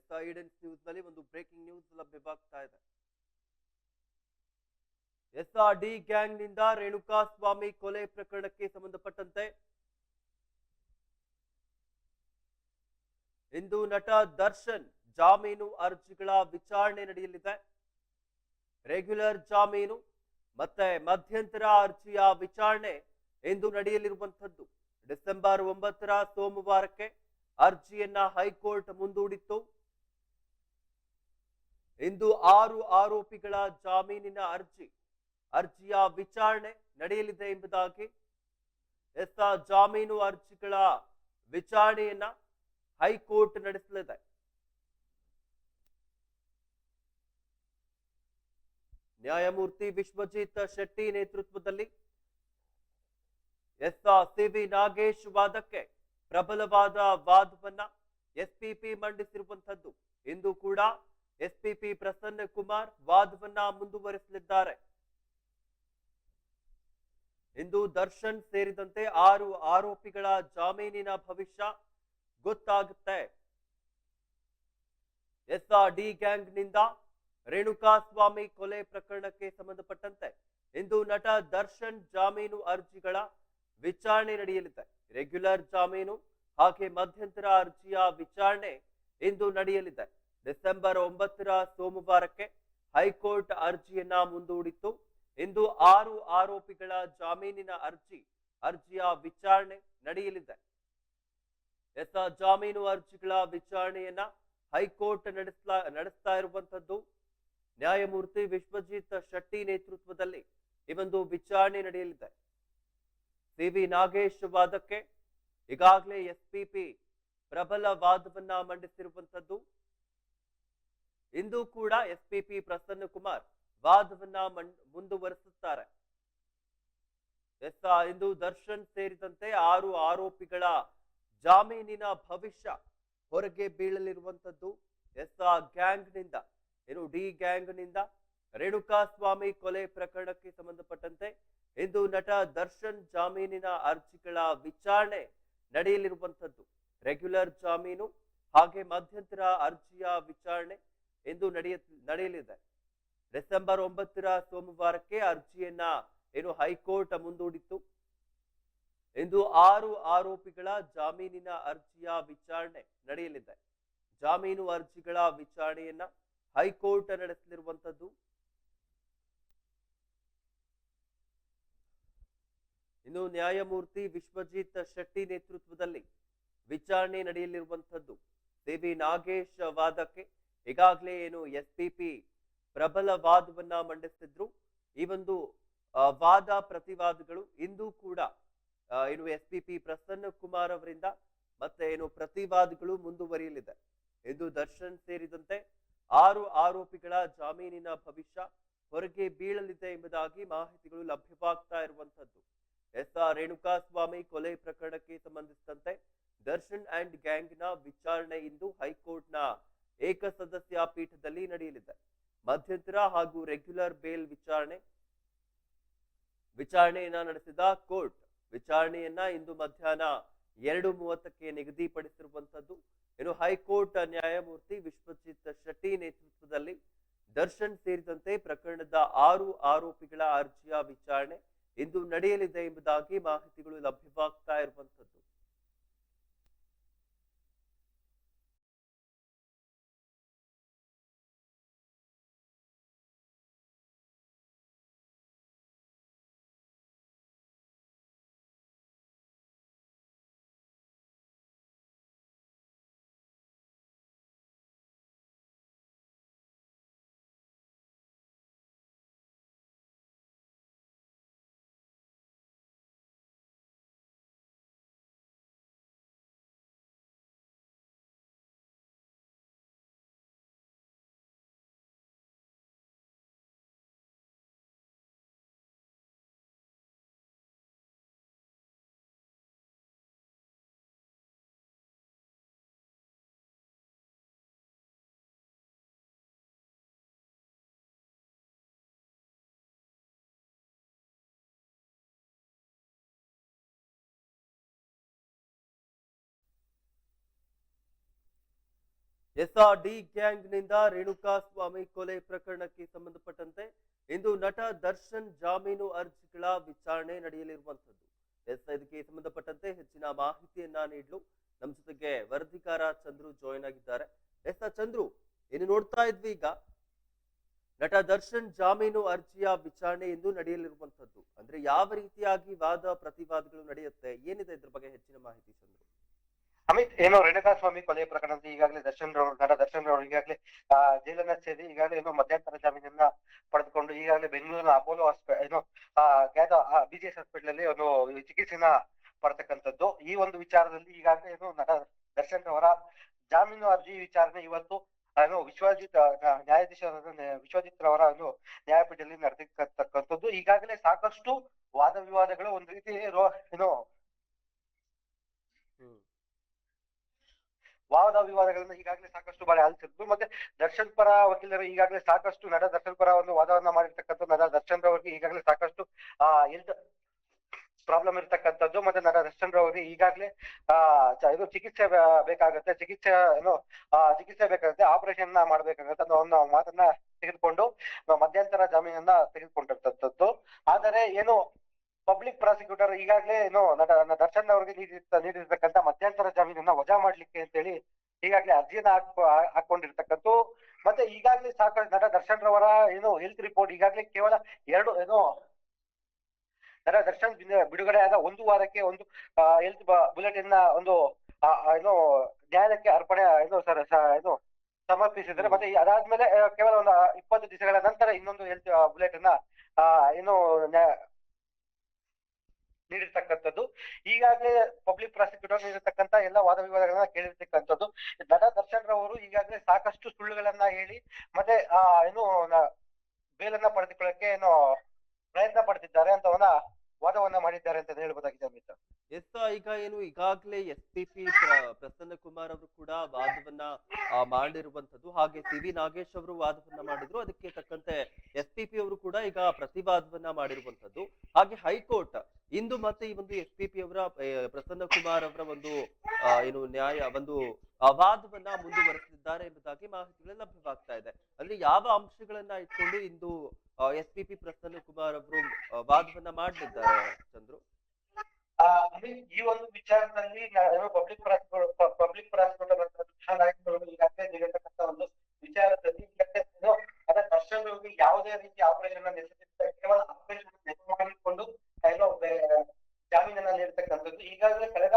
S ನ್ಯೂಸ್ನಲ್ಲಿ ಒಂದು breaking news ಲಭ್ಯವಾಗ್ತಾ ಇದೆ. ಎಸ್ ಆರ್ ಡಿ ಗ್ಯಾಂಗ್ನಿಂದ ರೇಣುಕಾ ಸ್ವಾಮಿ ಕೊಲೆ ಪ್ರಕರಣಕ್ಕೆ ಸಂಬಂಧಪಟ್ಟಂತೆ ಇಂದು ನಟ ದರ್ಶನ್ ಜಾಮೀನು ಅರ್ಜಿಗಳ ವಿಚಾರಣೆ ನಡೆಯಲಿದೆ. ರೆಗ್ಯುಲರ್ ಜಾಮೀನು ಮತ್ತೆ ಮಧ್ಯಂತರ ಅರ್ಜಿಯ ವಿಚಾರಣೆ ಇಂದು ನಡೆಯಲಿರುವಂತದ್ದು ಡಿಸೆಂಬರ್ ಒಂಬತ್ತರ ಸೋಮವಾರಕ್ಕೆ ಅರ್ಜಿಯನ್ನ ಹೈಕೋರ್ಟ್ ಮುಂದೂಡಿತ್ತು. ಇಂದು ಆರು ಆರೋಪಿಗಳ ಜಾಮೀನಿನ ಅರ್ಜಿ, ಅರ್ಜಿಯ ವಿಚಾರಣೆ ನಡೆಯಲಿದೆ ಎಂಬುದಾಗಿ ಎಸ್ ಜಾಮೀನು ಅರ್ಜಿಗಳ ವಿಚಾರಣೆಯನ್ನ ಹೈಕೋರ್ಟ್ ನಡೆಸಲಿದೆ. ನ್ಯಾಯಮೂರ್ತಿ ವಿಶ್ವಜಿತ್ ಶೆಟ್ಟಿ ನೇತೃತ್ವದಲ್ಲಿ ಎಸ್ ಸಿವಿ ನಾಗೇಶ್ ವಾದಕ್ಕೆ ಪ್ರಬಲವಾದ ವಾದವನ್ನ ಎಸ್ಪಿಪಿ ಮಂಡಿಸಿರುವಂತದ್ದು ಇಂದು ಕೂಡ ಎಸ್ಪಿಪಿ ಪ್ರಸನ್ನ ಕುಮಾರ್ ವಾದವನ್ನ ಮುಂದುವರಿಸಲಿದ್ದಾರೆ. ಇಂದು ದರ್ಶನ್ ಸೇರಿದಂತೆ ಆರು ಆರೋಪಿಗಳ ಜಾಮೀನಿನ ಭವಿಷ್ಯ ಗೊತ್ತಾಗುತ್ತೆ. ಎಸ್ ಡಿ ಗ್ಯಾಂಗ್ನಿಂದ ರೇಣುಕಾ ಸ್ವಾಮಿ ಕೊಲೆ ಪ್ರಕರಣಕ್ಕೆ ಸಂಬಂಧಪಟ್ಟಂತೆ ಇಂದು ನಟ ದರ್ಶನ್ ಜಾಮೀನು ಅರ್ಜಿಗಳ ವಿಚಾರಣೆ ನಡೆಯಲಿದೆ. ರೆಗ್ಯುಲರ್ ಜಾಮೀನು ಹಾಗೆ ಮಧ್ಯಂತರ ಅರ್ಜಿಯ ವಿಚಾರಣೆ ಇಂದು ನಡೆಯಲಿದೆ. ಡಿಸೆಂಬರ್ ಒಂಬತ್ತರ ಸೋಮವಾರಕ್ಕೆ ಹೈಕೋರ್ಟ್ ಅರ್ಜಿಯನ್ನ ಮುಂದೂಡಿತ್ತು. ಇಂದು ಆರು ಆರೋಪಿಗಳ ಜಾಮೀನಿನ ಅರ್ಜಿ, ಅರ್ಜಿಯ ವಿಚಾರಣೆ ನಡೆಯಲಿದೆ. ಎಸ್ ಜಾಮೀನು ಅರ್ಜಿಗಳ ವಿಚಾರಣೆಯನ್ನ ಹೈಕೋರ್ಟ್ ನಡೆಸ್ಲಾ, ನಡೆಸ್ತಾ ಇರುವಂತದ್ದು ನ್ಯಾಯಮೂರ್ತಿ ವಿಶ್ವಜಿತ್ ಶೆಟ್ಟಿ ನೇತೃತ್ವದಲ್ಲಿ ಈ ವಿಚಾರಣೆ ನಡೆಯಲಿದೆ. ಸಿವಿ ನಾಗೇಶ್ ವಾದಕ್ಕೆ ಈಗಾಗಲೇ ಎಸ್ಪಿಪಿ ಪ್ರಬಲ ವಾದವನ್ನ ಮಂಡಿಸಿರುವಂತದ್ದು ಇಂದು ಕೂಡ ಎಸ್ಪಿಪಿ ಪ್ರಸನ್ನ ಕುಮಾರ್ ವಾದವನ್ನ ಮುಂದುವರೆಸುತ್ತಾರೆ. ಎಸ್ ಇಂದು ದರ್ಶನ್ ಸೇರಿದಂತೆ ಆರು ಆರೋಪಿಗಳ ಜಾಮೀನಿನ ಭವಿಷ್ಯ ಹೊರಗೆ ಬೀಳಲಿರುವಂತದ್ದು ಎಸ್ ಗ್ಯಾಂಗ್ನಿಂದ ಏನು ಡಿ ಗ್ಯಾಂಗ್ನಿಂದ ರೇಣುಕಾ ಸ್ವಾಮಿ ಕೊಲೆ ಪ್ರಕರಣಕ್ಕೆ ಸಂಬಂಧಪಟ್ಟಂತೆ ಇಂದು ನಟ ದರ್ಶನ್ ಜಾಮೀನಿನ ಅರ್ಜಿಗಳ ವಿಚಾರಣೆ ನಡೆಯಲಿರುವಂತದ್ದು ರೆಗ್ಯುಲರ್ ಜಾಮೀನು, ಹಾಗೆ ಮಧ್ಯಂತರ ಅರ್ಜಿಯ ವಿಚಾರಣೆ ಇಂದು ನಡೆಯ, ನಡೆಯಲಿದೆ. ಡಿಸೆಂಬರ್ ಒಂಬತ್ತರ ಸೋಮವಾರಕ್ಕೆ ಅರ್ಜಿಯನ್ನ ಏನು ಹೈಕೋರ್ಟ್ ಮುಂದೂಡಿತ್ತು. ಎಂದು ಆರು ಆರೋಪಿಗಳ ಜಾಮೀನಿನ ಅರ್ಜಿಯ ವಿಚಾರಣೆ ನಡೆಯಲಿದೆ. ಜಾಮೀನು ಅರ್ಜಿಗಳ ವಿಚಾರಣೆಯನ್ನ ಹೈಕೋರ್ಟ್ ನಡೆಸಲಿರುವಂತದ್ದು. ಇನ್ನು ನ್ಯಾಯಮೂರ್ತಿ ವಿಶ್ವಜಿತ್ ಶೆಟ್ಟಿ ನೇತೃತ್ವದಲ್ಲಿ ವಿಚಾರಣೆ ನಡೆಯಲಿರುವಂತದ್ದು. ದೇವಿ ನಾಗೇಶ್ ವಾದಕ್ಕೆ ಈಗಾಗಲೇ ಏನು ಎಸ್ ಪಿ ಪಿ ಪ್ರಬಲ ವಾದವನ್ನ ಮಂಡಿಸ್ತಿದ್ರು. ಈ ಒಂದು ವಾದ ಪ್ರತಿವಾದಗಳು ಇಂದು ಕೂಡ ಏನು S P P Prasanna Kumar ಅವರಿಂದ ಮತ್ತೆ ಏನು ಪ್ರತಿವಾದಗಳು ಮುಂದುವರಿಯಲಿದೆ. ಇಂದು ದರ್ಶನ್ ಸೇರಿದಂತೆ ಆರು ಆರೋಪಿಗಳ ಜಾಮೀನಿನ ಭವಿಷ್ಯ ಹೊರಗೆ ಬೀಳಲಿದೆ ಎಂಬುದಾಗಿ ಮಾಹಿತಿಗಳು ಲಭ್ಯವಾಗ್ತಾ ಇರುವಂತದ್ದು ಎಸ್ ಆರ್ ರೇಣುಕಾಸ್ವಾಮಿ ಕೊಲೆ ಪ್ರಕರಣಕ್ಕೆ ಸಂಬಂಧಿಸಿದಂತೆ ದರ್ಶನ್ ಅಂಡ್ ಗ್ಯಾಂಗ್ನ ವಿಚಾರಣೆ ಇಂದು ಹೈಕೋರ್ಟ್ನ ಏಕಸದಸ್ಯ ಪೀಠದಲ್ಲಿ ನಡೆಯಲಿದೆ. ಮಧ್ಯಂತರ ಹಾಗೂ ರೆಗ್ಯುಲರ್ ಬೇಲ್ ವಿಚಾರಣೆ, ವಿಚಾರಣೆಯನ್ನ ನಡೆಸಿದ ಕೋರ್ಟ್ ವಿಚಾರಣೆಯನ್ನ ಇಂದು ಮಧ್ಯಾಹ್ನ ಎರಡು ಮೂವತ್ತಕ್ಕೆ ನಿಗದಿಪಡಿಸಿರುವಂತದ್ದು ಇನ್ನು ಹೈಕೋರ್ಟ್ ನ್ಯಾಯಮೂರ್ತಿ ವಿಶ್ವಜಿತ್ ಶೆಟ್ಟಿ ನೇತೃತ್ವದಲ್ಲಿ ದರ್ಶನ್ ಸೇರಿದಂತೆ ಪ್ರಕರಣದ ಆರು ಆರೋಪಿಗಳ ಅರ್ಜಿಯ ವಿಚಾರಣೆ ಇಂದು ನಡೆಯಲಿದೆ ಎಂಬುದಾಗಿ ಮಾಹಿತಿಗಳು ಲಭ್ಯವಾಗ್ತಾ ಇರುವಂತದ್ದು ಎಸ್ಆರ್ಡಿ ಗ್ಯಾಂಗ್ನಿಂದ ರೇಣುಕಾ ಸ್ವಾಮಿ ಕೊಲೆ ಪ್ರಕರಣಕ್ಕೆ ಸಂಬಂಧಪಟ್ಟಂತೆ ಇಂದು ನಟ ದರ್ಶನ್ ಜಾಮೀನು ಅರ್ಜಿಗಳ ವಿಚಾರಣೆ ನಡೆಯಲಿರುವಂತದ್ದು ಎಸ್ ಇದಕ್ಕೆ ಸಂಬಂಧಪಟ್ಟಂತೆ ಹೆಚ್ಚಿನ ಮಾಹಿತಿಯನ್ನ ನೀಡಲು. ನಮ್ಮ ಜೊತೆಗೆ ವರದಿಗಾರ ಚಂದ್ರು ಜಾಯಿನ್ ಆಗಿದ್ದಾರೆ. ಎಸ್ ಚಂದ್ರು, ಏನು ನೋಡ್ತಾ ಇದ್ವಿ ಈಗ? ನಟ ದರ್ಶನ್ ಜಾಮೀನು ಅರ್ಜಿಯ ವಿಚಾರಣೆ ಇಂದು ನಡೆಯಲಿರುವಂತದ್ದು ಅಂದ್ರೆ ಯಾವ ರೀತಿಯಾಗಿ ವಾದ ಪ್ರತಿವಾದಗಳು ನಡೆಯುತ್ತೆ? ಏನಿದೆ ಇದ್ರ ಬಗ್ಗೆ ಹೆಚ್ಚಿನ ಮಾಹಿತಿ ಚಂದ್ರು? ಅಮಿತ್, ಏನು ರೇಣುಕಾ ಸ್ವಾಮಿ ಕೊಲೆ ಪ್ರಕರಣದಲ್ಲಿ ಈಗಾಗಲೇ ದರ್ಶನ್ ರವರು, ನಟ ದರ್ಶನ್ ರವರು ಈಗಾಗಲೇ ಜೈಲನ್ನ ಸೇರಿ ಈಗಾಗಲೇ ಏನೋ ಮಧ್ಯಂತರ ಜಾಮೀನನ್ನ ಪಡೆದುಕೊಂಡು ಈಗಾಗಲೇ ಬೆಂಗಳೂರಿನ ಅಪೋಲೋ ಹಾಸ್ಪಿಟಲ್ ಏನೋ ಖ್ಯಾತ ಬಿಜಿಎಸ್ ಹಾಸ್ಪಿಟಲ್ ಅಲ್ಲಿ ಒಂದು ಚಿಕಿತ್ಸೆನ ಪಡ್ತಕ್ಕಂಥದ್ದು. ಈ ಒಂದು ವಿಚಾರದಲ್ಲಿ ಈಗಾಗಲೇ ಏನು ನಟ ದರ್ಶನ್ ರವರ ಜಾಮೀನು ಅರ್ಜಿ ವಿಚಾರಣೆ ಇವತ್ತು, ಏನು ವಿಶ್ವಜಿತ್ ನ್ಯಾಯಾಧೀಶ ವಿಶ್ವಜಿತ್ ರವರ ಒಂದು ನ್ಯಾಯಪೀಠದಲ್ಲಿ ನಡೆದಿರ್ತಕ್ಕಂಥದ್ದು. ಈಗಾಗಲೇ ಸಾಕಷ್ಟು ವಾದ ವಿವಾದಗಳು ಒಂದು ರೀತಿ ಏನು ವಾದ ವಿವಾದಗಳನ್ನ ಈಗಾಗಲೇ ಸಾಕಷ್ಟು ಬಾರಿ ಆಲಿಸಿದ್ದು ಮತ್ತೆ ದರ್ಶನ್ ಪರ ವಕೀಲರು ಈಗಾಗಲೇ ಸಾಕಷ್ಟು ನಟ ದರ್ಶನ್ ಪರ ಒಂದು ವಾದವನ್ನ ಮಾಡಿರ್ತಕ್ಕಂಥ ನಟ ದರ್ಶನ್ ರವರಿಗೆ ಈಗಾಗಲೇ ಸಾಕಷ್ಟು, ಆ ಹೆಲ್ತ್ ಪ್ರಾಬ್ಲಮ್ ಇರ್ತಕ್ಕಂಥದ್ದು. ಮತ್ತೆ ನಟ ದರ್ಶನ್ ರವರಿಗೆ ಈಗಾಗಲೇ, ಆ ಇದು ಚಿಕಿತ್ಸೆ ಬೇಕಾಗುತ್ತೆ. ಚಿಕಿತ್ಸೆ, ಏನು, ಆ, ಚಿಕಿತ್ಸೆ ಬೇಕಾಗುತ್ತೆ. ಆಪರೇಷನ್ ಮಾಡ್ಬೇಕಾಗತ್ತೆ ಅನ್ನೋ ಒಂದು ಮಾತನ್ನ ತೆಗೆದುಕೊಂಡು, ಮಧ್ಯಂತರ ಜಾಮೀನನ್ನ ತೆಗೆದುಕೊಂಡಿರ್ತಕ್ಕಂಥದ್ದು. ಆದರೆ ಏನು ಪಬ್ಲಿಕ್ ಪ್ರಾಸಿಕ್ಯೂಟರ್ ಈಗಾಗಲೇ, ಏನು, ನಟ ದರ್ಶನ್ ಅವರಿಗೆ ನೀಡಿರ್ತ ನೀಡಿರ್ತಕ್ಕಂಥ ಮಧ್ಯಂತರ ಜಾಮೀನನ್ನ ವಜಾ ಮಾಡ್ಲಿಕ್ಕೆ ಅಂತೇಳಿ ಈಗಾಗಲೇ ಅರ್ಜಿಯನ್ನ ಹಾಕ್ ಹಾಕೊಂಡಿರ್ತಕ್ಕಂಥ ಮತ್ತೆ ಈಗಾಗಲೇ ಸಾಕಷ್ಟು ನಟ ದರ್ಶನ್ ರವರ ಏನು ಹೆಲ್ತ್ ರಿಪೋರ್ಟ್ ಈಗಾಗಲೇ ಕೇವಲ ಎರಡು, ಏನು, ನಟ ದರ್ಶನ್ ಬಿಡುಗಡೆ ಆದ ಒಂದು ವಾರಕ್ಕೆ ಒಂದು ಹೆಲ್ತ್ ಬುಲೆಟಿನ್ನ ಒಂದು ಏನು, ನ್ಯಾಯಾಲಯಕ್ಕೆ ಅರ್ಪಣೆ, ಏನು, ಸರ್ ಏನು ಸಮರ್ಪಿಸಿದ್ರೆ ಮತ್ತೆ ಅದಾದ್ಮೇಲೆ ಕೇವಲ ಒಂದು ಇಪ್ಪತ್ತು ದಿವಸಗಳ ನಂತರ ಇನ್ನೊಂದು ಹೆಲ್ತ್ ಬುಲೆಟ್ ಆ, ಏನು ನೀಡಿರ್ತಕ್ಕಂಥದ್ದು. ಈಗಾಗಲೇ ಪಬ್ಲಿಕ್ ಪ್ರಾಸಿಕ್ಯೂಟರ್ ನೀಡಿರ್ತಕ್ಕಂಥ ಎಲ್ಲ ವಾದ ವಿವಾದಗಳನ್ನ ಕೇಳಿರ್ತಕ್ಕಂಥದ್ದು. ನಟ ದರ್ಶನ್ ರವರು ಈಗಾಗಲೇ ಸಾಕಷ್ಟು ಸುಳ್ಳುಗಳನ್ನ ಹೇಳಿ, ಮತ್ತೆ ಏನು ಬೇಲನ್ನ ಪಡೆದುಕೊಳ್ಳಕ್ಕೆ ಏನು, ಪ್ರಯತ್ನ ಪಡ್ತಿದ್ದಾರೆ ಅಂತವನ್ನ ವಾದವನ್ನ ಮಾಡಿದ್ದಾರೆ ಅಂತ ಹೇಳ್ಬೋದಾಗಿದೆ ಅಮಿತ್. ಎಸ್ ಈಗ ಏನು, ಈಗಾಗಲೇ S P P Prasanna Kumar ಅವರು ಕೂಡ ವಾದವನ್ನ ಮಾಡಿರುವಂತದ್ದು ಹಾಗೆ ಸಿ ವಿ ನಾಗೇಶ್ ಅವರು ವಾದವನ್ನ ಮಾಡಿದ್ರು. ಅದಕ್ಕೆ ತಕ್ಕಂತೆ ಎಸ್ ಪಿ ಪಿ ಅವರು ಕೂಡ ಈಗ ಪ್ರತಿವಾದವನ್ನ ಮಾಡಿರುವಂತದ್ದು ಹಾಗೆ ಹೈಕೋರ್ಟ್, ಇಂದು ಮತ್ತೆ ಈ ಒಂದು ಎಸ್ ಪಿ ಪಿ ಅವರ ಪ್ರಸನ್ನ ಕುಮಾರ್ ಅವರ ಒಂದು ಏನು ನ್ಯಾಯ, ಒಂದು ವಾದವನ್ನ ಮುಂದುವರೆಸಿದ್ದಾರೆ ಎಂಬುದಾಗಿ ಮಾಹಿತಿಗಳು ಲಭ್ಯವಾಗ್ತಾ ಇದೆ. ಅಲ್ಲಿ ಯಾವ ಅಂಶಗಳನ್ನ ಇಟ್ಕೊಂಡು ಇಂದು S P P Prasanna Kumar ಅವರು ವಾದವನ್ನ ಮಾಡಲಿದ್ದಾರೆ ಚಂದ್ರು? ಈ ಒಂದು ವಿಚಾರದಲ್ಲಿ ಪಬ್ಲಿಕ್ ಪಬ್ಲಿಕ್ ಪ್ರಾಸಿಕ್ಯೂಟರ್ ಈಗಾಗಲೇ ನೀಡಿರ್ತಕ್ಕಂಥ ಒಂದು ವಿಚಾರದಲ್ಲಿ ಈಗಾಗಲೇ ಏನು ಹೋಗಿ ಯಾವುದೇ ರೀತಿ ಆಪರೇಷನ್ ಕೇವಲ ಆಪರೇಷನ್ ಮಾಡಿಕೊಂಡು ಜಾಮೀನನ್ನ ನೀಡ್ತಕ್ಕಂಥದ್ದು. ಈಗಾಗಲೇ ಕಳೆದ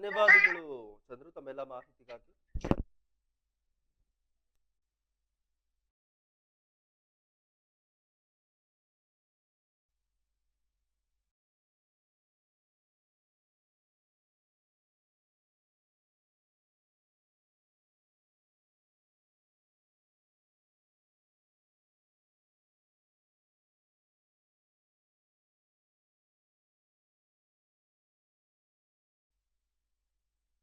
ಧನ್ಯವಾದಗಳು ಚಂದ್ರು ತಮ್ಮೆಲ್ಲ ಮಾಹಿತಿಗಾಗಿ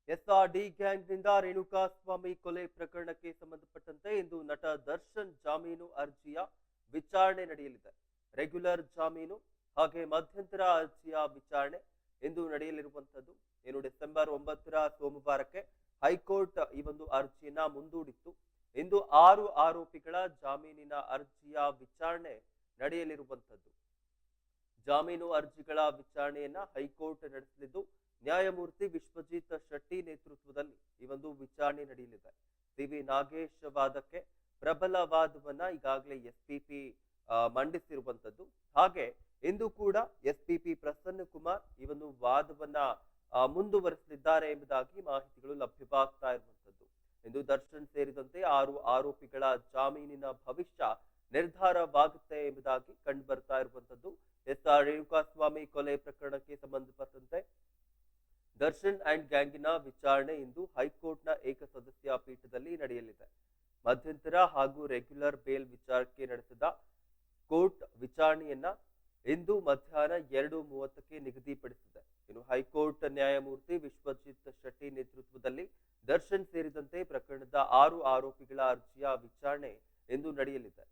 ಎಸ್ಆರ್ಡಿ ಗ್ಯಾಂಗ್ನಿಂದ ರೇಣುಕಾ ಸ್ವಾಮಿ ಕೊಲೆ ಪ್ರಕರಣಕ್ಕೆ ಸಂಬಂಧಪಟ್ಟಂತೆ ಇಂದು ನಟ ದರ್ಶನ್ ಜಾಮೀನು ಅರ್ಜಿಯ ವಿಚಾರಣೆ ನಡೆಯಲಿದೆ. ರೆಗ್ಯುಲರ್ ಜಾಮೀನು ಹಾಗೆ ಮಧ್ಯಂತರ ಅರ್ಜಿಯ ವಿಚಾರಣೆ ಇಂದು ನಡೆಯಲಿರುವಂತದ್ದು ಇನ್ನು ಡಿಸೆಂಬರ್ ಒಂಬತ್ತರ ಸೋಮವಾರಕ್ಕೆ ಹೈಕೋರ್ಟ್ ಈ ಒಂದು ಅರ್ಜಿಯನ್ನ ಮುಂದೂಡಿತ್ತು. ಇಂದು ಆರು ಆರೋಪಿಗಳ ಜಾಮೀನಿನ ಅರ್ಜಿಯ ವಿಚಾರಣೆ ನಡೆಯಲಿರುವಂತದ್ದು ಜಾಮೀನು ಅರ್ಜಿಗಳ ವಿಚಾರಣೆಯನ್ನ ಹೈಕೋರ್ಟ್ ನಡೆಸಲಿದ್ದು ನ್ಯಾಯಮೂರ್ತಿ ವಿಶ್ವಜಿತ್ ಶೆಟ್ಟಿ ನೇತೃತ್ವದಲ್ಲಿ ಈ ಒಂದು ವಿಚಾರಣೆ ನಡೆಯಲಿದೆ. ಸಿ ವಿ ನಾಗೇಶ್ ವಾದಕ್ಕೆ ಪ್ರಬಲ ವಾದವನ್ನ ಈಗಾಗಲೇ ಎಸ್ ಪಿ ಪಿ ಮಂಡಿಸಿರುವಂತದ್ದು. ಹಾಗೆ ಇಂದು ಕೂಡ S P P Prasanna Kumar ಈ ಒಂದು ವಾದವನ್ನ ಮುಂದುವರೆಸಲಿದ್ದಾರೆ ಎಂಬುದಾಗಿ ಮಾಹಿತಿಗಳು ಲಭ್ಯವಾಗ್ತಾ ಇರುವಂತದ್ದು. ಇಂದು ದರ್ಶನ್ ಸೇರಿದಂತೆ ಆರು ಆರೋಪಿಗಳ ಜಾಮೀನಿನ ಭವಿಷ್ಯ ನಿರ್ಧಾರವಾಗುತ್ತೆ ಎಂಬುದಾಗಿ ಕಂಡು ಬರ್ತಾ ಇರುವಂತದ್ದು. ಎಸ್ ಆರ್ ರೇಣುಕಾಸ್ವಾಮಿ ಕೊಲೆ ಪ್ರಕರಣಕ್ಕೆ ಸಂಬಂಧಪಟ್ಟಂತೆ ದರ್ಶನ್ ಅಂಡ್ ಗ್ಯಾಂಗಿನ ವಿಚಾರಣೆ ಇಂದು ಹೈಕೋರ್ಟ್ನ ಏಕಸದಸ್ಯ ಪೀಠದಲ್ಲಿ ನಡೆಯಲಿದೆ. ಮಧ್ಯಂತರ ಹಾಗೂ ರೆಗ್ಯುಲರ್ ಬೇಲ್ ವಿಚಾರಕ್ಕೆ ನಡೆಸಿದ ಕೋರ್ಟ್ ವಿಚಾರಣೆಯನ್ನ ಇಂದು ಮಧ್ಯಾಹ್ನ ಎರಡು ಮೂವತ್ತಕ್ಕೆ ನಿಗದಿಪಡಿಸಿದೆ. ಇನ್ನು ಹೈಕೋರ್ಟ್ ನ್ಯಾಯಮೂರ್ತಿ ವಿಶ್ವಜಿತ್ ಶೆಟ್ಟಿ ನೇತೃತ್ವದಲ್ಲಿ ದರ್ಶನ್ ಸೇರಿದಂತೆ ಪ್ರಕರಣದ ಆರು ಆರೋಪಿಗಳ ಅರ್ಜಿಯ ವಿಚಾರಣೆ ಇಂದು ನಡೆಯಲಿದೆ.